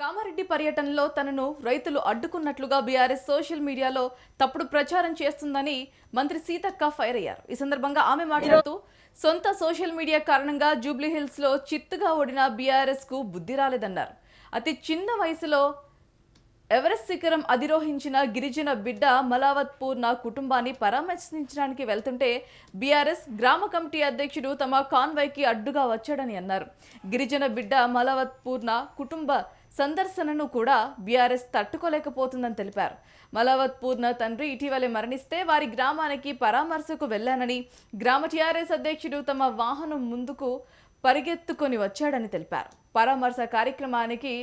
కామారెడ్డి పర్యటనలో తనను రైతులు అడ్డుకున్నట్లుగా బీఆర్ఎస్ సోషల్ మీడియాలో తప్పుడు ప్రచారం చేస్తుందని మంత్రి సీతక్క ఫైర్ అయ్యారు. ఈ సందర్భంగా ఆమె మాట్లాడుతూ సొంత సోషల్ మీడియా కారణంగా జూబ్లీహిల్స్లో చిత్తుగా ఓడిన బీఆర్ఎస్కు బుద్ధి రాలేదన్నారు. అతి చిన్న వయసులో ఎవరెస్ట్ శిఖరం అధిరోహించిన గిరిజన బిడ్డ మలావత్పూర్ నా కుటుంబాన్ని పరామర్శించడానికి వెళ్తుంటే బీఆర్ఎస్ గ్రామ కమిటీ అధ్యక్షుడు తమ కాన్వాయ్కి అడ్డుగా వచ్చాడని అన్నారు. గిరిజన బిడ్డ మలావత్పూర్న కుటుంబ సందర్శనను కూడా బీఆర్ఎస్ తట్టుకోలేకపోతుందని తెలిపారు. మలావత్ పూర్ణ తండ్రి ఇటీవలే మరణిస్తే వారి గ్రామానికి పరామర్శకు వెళ్ళానని గ్రామ టీఆర్ఎస్ అధ్యక్షుడు తమ వాహనం ముందుకు పరిగెత్తుకొని వచ్చాడని తెలిపారు. పరామర్శ కార్యక్రమానికి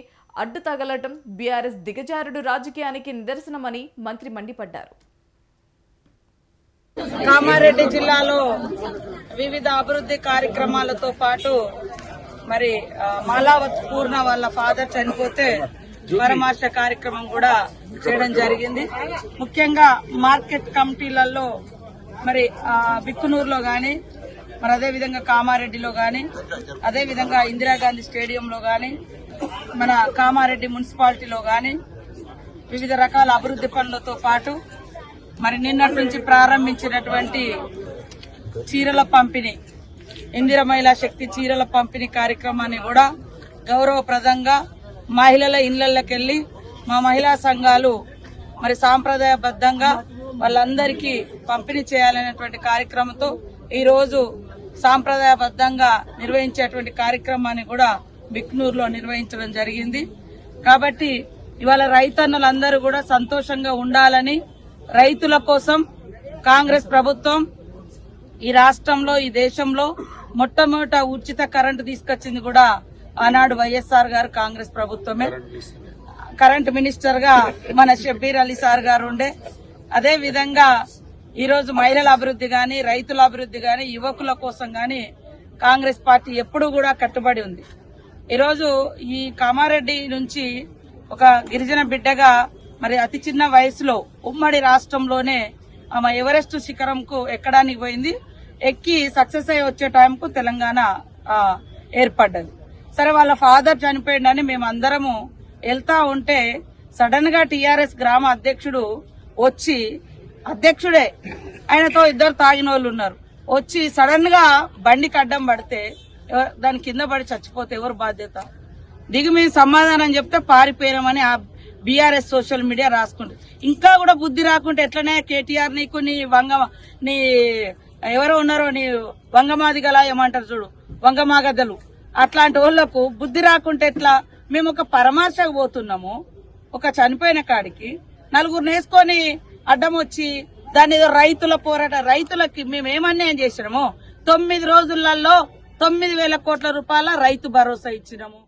అడ్డు తగలటం బీఆర్ఎస్ దిగజారుడు రాజకీయానికి నిదర్శనమని మంత్రి మండిపడ్డారు. కామారెడ్డి జిల్లాలో వివిధ అభివృద్ధి కార్యక్రమాలతో పాటు మరి మాలావత్ పూర్ణ వాళ్ళ ఫాదర్ చనిపోతే పరామర్శ కార్యక్రమం కూడా చేయడం జరిగింది. ముఖ్యంగా మార్కెట్ కమిటీలలో మరి బిక్కునూరులో కానీ మరి అదే విధంగా కామారెడ్డిలో కానీ అదే విధంగా ఇందిరాగాంధీ స్టేడియంలో కానీ మన కామారెడ్డి మున్సిపాలిటీలో కానీ వివిధ రకాల అభివృద్ధి పనులతో పాటు మరి నిన్నటి నుంచి ప్రారంభించినటువంటి చీరల పంపిణీ ఇందిర మహిళా శక్తి చీరల పంపిణీ కార్యక్రమాన్ని కూడా గౌరవప్రదంగా మహిళల ఇళ్ళకెళ్ళి మా మహిళా సంఘాలు మరి సాంప్రదాయబద్ధంగా వాళ్ళందరికీ పంపిణీ చేయాలనేటువంటి కార్యక్రమంతో ఈరోజు సాంప్రదాయబద్ధంగా నిర్వహించేటువంటి కార్యక్రమాన్ని కూడా బిక్నూరులో నిర్వహించడం జరిగింది. కాబట్టి ఇవాళ రైతన్నలందరూ కూడా సంతోషంగా ఉండాలని రైతుల కోసం కాంగ్రెస్ ప్రభుత్వం ఈ రాష్ట్రంలో ఈ దేశంలో మొట్టమొదట ఉచిత కరెంటు తీసుకొచ్చింది కూడా ఆనాడు వైఎస్ఆర్ గారు కాంగ్రెస్ ప్రభుత్వమే. కరెంట్ మినిస్టర్గా మన షబ్బీర్ అలీ సార్ గారు ఉండే. అదే విధంగా ఈ రోజు మహిళల అభివృద్ధి గాని రైతుల అభివృద్ధి గాని యువకుల కోసం గాని కాంగ్రెస్ పార్టీ ఎప్పుడూ కూడా కట్టుబడి ఉంది. ఈరోజు ఈ కామారెడ్డి నుంచి ఒక గిరిజన బిడ్డగా మరి అతి చిన్న వయసులో ఉమ్మడి రాష్ట్రంలోనే ఆమె ఎవరెస్ట్ శిఖరంకు ఎక్కడానికి పోయింది? ఎక్కి సక్సెస్ అయ్యి వచ్చే టైంకు తెలంగాణ ఏర్పడ్డది. సరే వాళ్ళ ఫాదర్ చనిపోయిండని మేము అందరము వెళ్తా ఉంటే సడన్గా టిఆర్ఎస్ గ్రామ అధ్యక్షుడు వచ్చి అధ్యక్షుడే ఆయనతో ఇద్దరు తాగిన వాళ్ళు ఉన్నారు. వచ్చి సడన్గా బండికి అడ్డం పడితే దాని కింద పడి చచ్చిపోతే ఎవరు బాధ్యత? దిగి మేము సమాధానం చెప్తే పారిపోయినామని ఆ బీఆర్ఎస్ సోషల్ మీడియా రాసుకుంటుంది. ఇంకా కూడా బుద్ధి రాకుంటే ఎట్లనే కేటీఆర్ నీకు నీ వంగ నీ ఎవరో ఉన్నారో నీ వంగమాదిగల ఏమంటారు చూడు వంగమాగద్దలు అట్లాంటి వాళ్ళకు బుద్ధి రాకుంటే ఎట్లా? మేము ఒక పరమాశకు పోతున్నాము ఒక చనిపోయిన కాడికి. నలుగురు నేసుకొని అడ్డం వచ్చి దాని ఏదో రైతుల పోరాట రైతులకి మేము ఏమన్యాయం చేసినాము? తొమ్మిది రోజులలో తొమ్మిది వేల కోట్ల రూపాయల రైతు భరోసా ఇచ్చినాము.